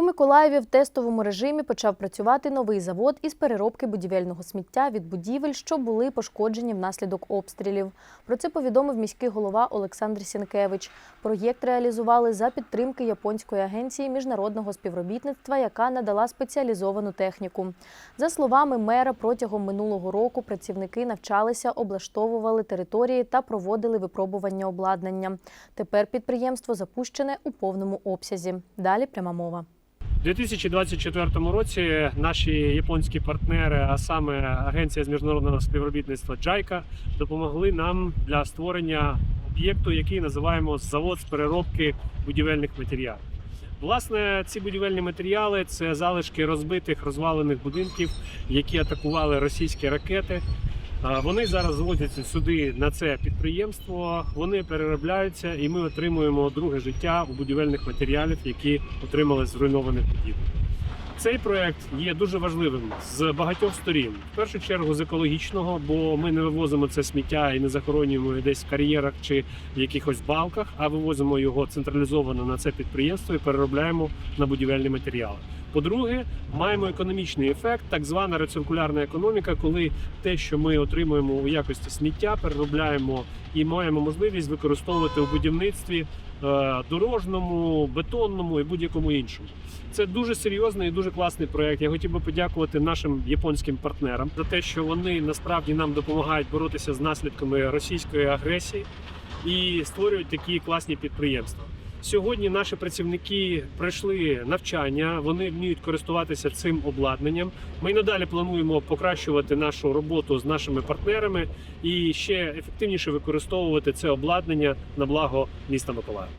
У Миколаєві в тестовому режимі почав працювати новий завод із переробки будівельного сміття від будівель, що були пошкоджені внаслідок обстрілів. Про це повідомив міський голова Олександр Сінкевич. Проєкт реалізували за підтримки японської агенції міжнародного співробітництва, яка надала спеціалізовану техніку. За словами мера, протягом минулого року працівники навчалися, облаштовували території та проводили випробування обладнання. Тепер підприємство запущене у повному обсязі. Далі пряма мова. У 2024 році наші японські партнери, а саме Агенція з міжнародного співробітництва JICA, допомогли нам для створення об'єкту, який називаємо завод з переробки будівельних матеріалів. Власне, ці будівельні матеріали це залишки розбитих розвалених будинків, які атакували російські ракети. Вони зараз звозяться сюди на це підприємство. Вони переробляються, і ми отримуємо друге життя у будівельних матеріалів, які отримали зруйнованих будівель. Цей проект є дуже важливим з багатьох сторін. В першу чергу з екологічного, бо ми не вивозимо це сміття і не захоронюємо десь в кар'єрах чи в якихось балках, а вивозимо його централізовано на це підприємство і переробляємо на будівельні матеріали. По-друге, маємо економічний ефект, так звана рециркулярна економіка, коли те, що ми отримуємо у якості сміття, переробляємо і маємо можливість використовувати у будівництві е, дорожньому, бетонному і будь-якому іншому. Це дуже серйозний і дуже класний проект. Я хотів би подякувати нашим японським партнерам за те, що вони насправді нам допомагають боротися з наслідками російської агресії і створюють такі класні підприємства. Сьогодні наші працівники пройшли навчання, вони вміють користуватися цим обладнанням. Ми й надалі плануємо покращувати нашу роботу з нашими партнерами і ще ефективніше використовувати це обладнання на благо міста Миколаїв.